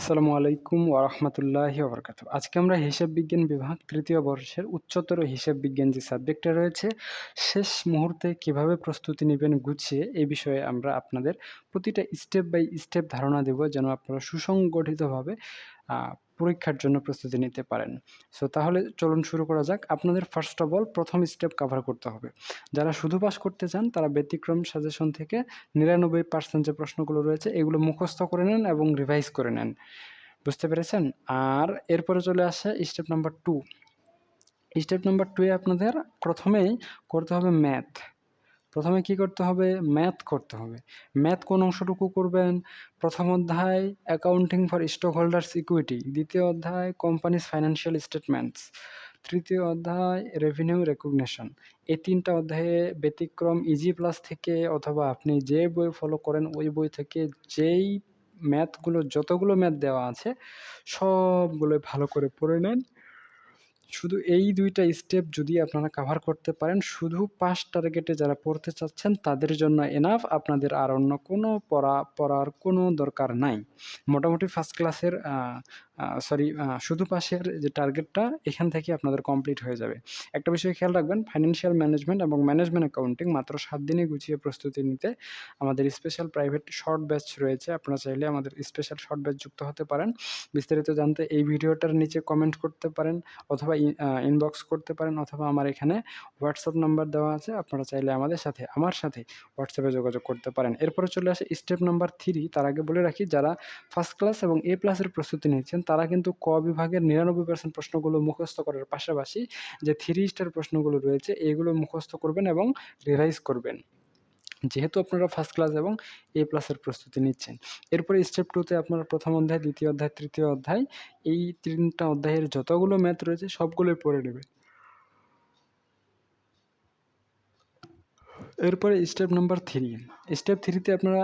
আসসালামু আলাইকুম ওরহমতুল্লাহ ওবরকাত আজকে আমরা হিসাব বিজ্ঞান বিভাগ তৃতীয় বর্ষের উচ্চতর হিসাব বিজ্ঞান যে সাবজেক্টটা রয়েছে, শেষ মুহূর্তে কীভাবে প্রস্তুতি নেবেন গুছিয়ে এই বিষয়ে আমরা আপনাদের প্রতিটা স্টেপ বাই স্টেপ ধারণা দেব যেন আপনারা সুসংগঠিতভাবে পরীক্ষার জন্য প্রস্তুতি নিতে পারেন। সো তাহলে চলুন শুরু করা যাক। আপনাদের ফার্স্ট অফ অল প্রথম স্টেপ কাভার করতে হবে। যারা শুধু পাস করতে চান, তারা ব্যতিক্রম সাজেশন থেকে নিরানব্বই পার্সেন্ট যে প্রশ্নগুলো রয়েছে, এগুলো মুখস্থ করে নেন এবং রিভাইজ করে নেন। বুঝতে পেরেছেন? আর এরপরে চলে আসে step number two step number টুয়ে আপনাদের প্রথমেই করতে হবে ম্যাথ প্রথমে কি করতে হবে? ম্যাথ করতে হবে। ম্যাথ কোন অংশটুকু করবেন? প্রথম অধ্যায় accounting for stock holders equity দ্বিতীয় অধ্যায় কোম্পানিজ ফাইন্যান্সিয়াল স্টেটমেন্টস তৃতীয় অধ্যায় রেভিনিউ রেকগনেশন এই তিনটা অধ্যায়ে ব্যতিক্রম ইজি প্লাস থেকে অথবা আপনি যে বই ফলো করেন, ওই বই থেকে যেই ম্যাথগুলো যতগুলো ম্যাথ দেওয়া আছে সবগুলো ভালো করে পড়ে নেন। শুধু এই দুইটা স্টেপ যদি আপনারা কাভার করতে পারেন, শুধু পাস টার্গেটে যারা পড়তে চাচ্ছেন, তাদের জন্য এনাফ আপনাদের আর অন্য কোনো পড়া, পড়ার কোনো দরকার নাই। মোটামুটি ফার্স্ট ক্লাসের সরি শুধু পাশের যে টার্গেটটা এখান থেকে আপনাদের কমপ্লিট হয়ে যাবে। একটা বিষয় খেয়াল রাখবেন ফাইন্যান্সিয়াল ম্যানেজমেন্ট এবং ম্যানেজমেন্ট অ্যাকাউন্টিং মাত্র সাত দিনে গুছিয়ে প্রস্তুতি নিতে আমাদের স্পেশাল প্রাইভেট শর্ট ব্যাচ রয়েছে। আপনারা চাইলে আমাদের স্পেশাল শর্ট ব্যাচ যুক্ত হতে পারেন। বিস্তারিত জানতে এই ভিডিওটার নিচে কমেন্ট করতে পারেন অথবা ইনবক্স করতে পারেন অথবা আমার এখানে হোয়াটসঅ্যাপ নাম্বার দেওয়া আছে। আপনারা চাইলে আমাদের সাথে, আমার সাথে হোয়াটসঅ্যাপে যোগাযোগ করতে পারেন। এরপরে চলে আসে স্টেপ নাম্বার থ্রি তার আগে বলে রাখি, যারা ফার্স্ট ক্লাস এবং এ প্লাসের প্রস্তুতি নিচ্ছেন, তারা কিন্তু ক বিভাগের নিরানব্বই পার্সেন্ট প্রশ্নগুলো মুখস্থ করার পাশাপাশি যে থ্রি স্টার প্রশ্নগুলো রয়েছে, এগুলো মুখস্থ করবেন এবং রিভাইজ করবেন। যেহেতু আপনারা ফার্স্ট ক্লাস এবং এ প্লাসের প্রস্তুতি নিচ্ছেন। এরপরে স্টেপ টুতে আপনারা প্রথম অধ্যায়, দ্বিতীয় অধ্যায়, তৃতীয় অধ্যায়, এই তিনটা অধ্যায়ের যতগুলো ম্যাথ রয়েছে সবগুলোই পড়ে নেবে। এরপরে স্টেপ নাম্বার থ্রি স্টেপ থ্রিতে আপনারা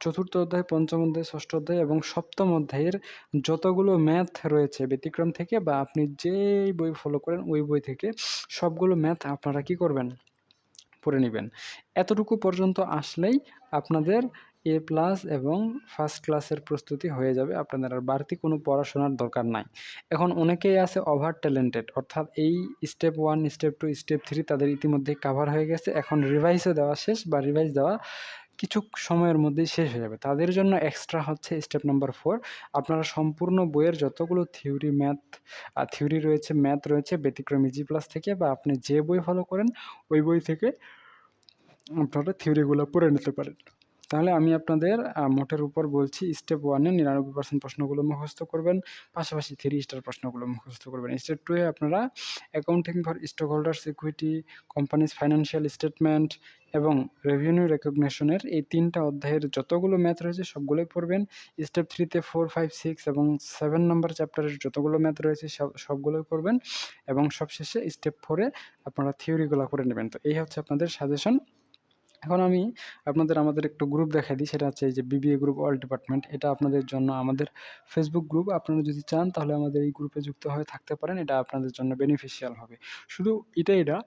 চতুর্থ অধ্যায়, পঞ্চম অধ্যায়, ষষ্ঠ অধ্যায় এবং সপ্তম অধ্যায়ের যতগুলো ম্যাথ রয়েছে ব্যতিক্রম থেকে বা আপনি যেই বই ফলো করেন ওই বই থেকে সবগুলো ম্যাথ আপনারা কি করবেন? পড়ে নেবেন। এতটুকু পর্যন্ত আসলেই আপনাদের এ প্লাস এবং ফার্স্ট ক্লাসের প্রস্তুতি হয়ে যাবে। আপনাদের আর বাড়তি কোনো পড়াশোনার দরকার নাই। এখন অনেকেই আছে ওভার ট্যালেন্টেড অর্থাৎ এই step one step two step three তাদের ইতিমধ্যে কাভার হয়ে গেছে। এখন রিভাইসও দেওয়া শেষ বা রিভাইস দেওয়া কিছু সময়ের মধ্যেই শেষ হয়ে যাবে। তাদের জন্য এক্সট্রা হচ্ছে স্টেপ নাম্বার ফোর আপনারা সম্পূর্ণ বইয়ের যতগুলো থিওরি ম্যাথ থিওরি রয়েছে ম্যাথ রয়েছে, ব্যতিক্রম ইজি প্লাস থেকে বা আপনি যে বই ফলো করেন, ওই বই থেকে আপনারা থিওরিগুলো পড়ে নিতে পারেন। তাহলে আমি আপনাদের মোটের উপর বলছি স্টেপ ওয়ানে নিরানব্বই পার্সেন্ট প্রশ্নগুলো মুখস্থ করবেন, পাশাপাশি থ্রি স্টার প্রশ্নগুলো মুখস্থ করবেন। স্টেপ টুয়ে আপনারা accounting for stock holders equity companies financial statement এবং রেভিনিউ রেকগনেশনের এই তিনটা অধ্যায়ের যতগুলো ম্যাথ রয়েছে সবগুলোই পড়বেন। স্টেপ থ্রিতে ফোর ফাইভ সিক্স এবং সেভেন নম্বর চ্যাপ্টারের যতগুলো ম্যাথ রয়েছে সব, সবগুলোই পড়বেন এবং সবশেষে স্টেপ ফোরে আপনারা থিওরিগুলো করে নেবেন। তো এই হচ্ছে আপনাদের সাজেশন এখন আমি আপনাদের আমাদের একটু গ্রুপ দেখাই দিই, সেটা হচ্ছে এই যে বিবিএ গ্রুপ অল ডিপার্টমেন্ট এটা আপনাদের জন্য আমাদের ফেসবুক গ্রুপ আপনারা যদি চান তাহলে আমাদের এই গ্রুপে যুক্ত হয়ে থাকতে পারেন, এটা আপনাদের জন্য বেনিফিশিয়াল হবে। শুধু এটাই না,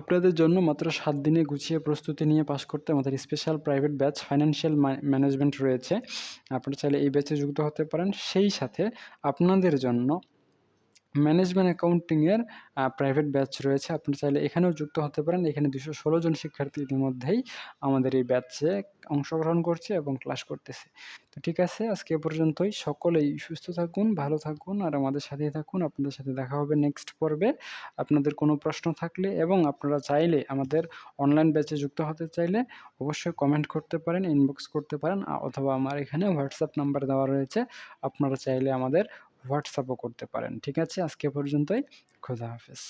আপনাদের জন্য মাত্র সাত দিনে গুছিয়ে প্রস্তুতি নিয়ে পাশ করতে আমাদের special private batch financial management রয়েছে। আপনারা চাইলে এই ব্যাচে যুক্ত হতে পারেন। সেই সাথে আপনাদের জন্য ম্যানেজমেন্ট অ্যাকাউন্টিংয়ের প্রাইভেট ব্যাচ রয়েছে। আপনি চাইলে এখানেও যুক্ত হতে পারেন। এখানে দুশো ষোলো জন শিক্ষার্থী ইতিমধ্যেই আমাদের এই ব্যাচে অংশগ্রহণ করছে এবং ক্লাস করতেছে। তো ঠিক আছে, আজকে পর্যন্তই। সকলেই সুস্থ থাকুন, ভালো থাকুন আর আমাদের সাথেই থাকুন। আপনাদের সাথে দেখা হবে নেক্সট পর্বে। আপনাদের কোনো প্রশ্ন থাকলে এবং আপনারা চাইলে আমাদের অনলাইন ব্যাচে যুক্ত হতে চাইলে অবশ্যই কমেন্ট করতে পারেন ইনবক্স করতে পারেন অথবা আমার এখানে হোয়াটসঅ্যাপ নাম্বার দেওয়া রয়েছে। আপনারা চাইলে আমাদের হোয়াটসঅ্যাপও করতে পারেন। ঠিক আছে? আজকে পর্যন্তই। খোদা হাফেজ।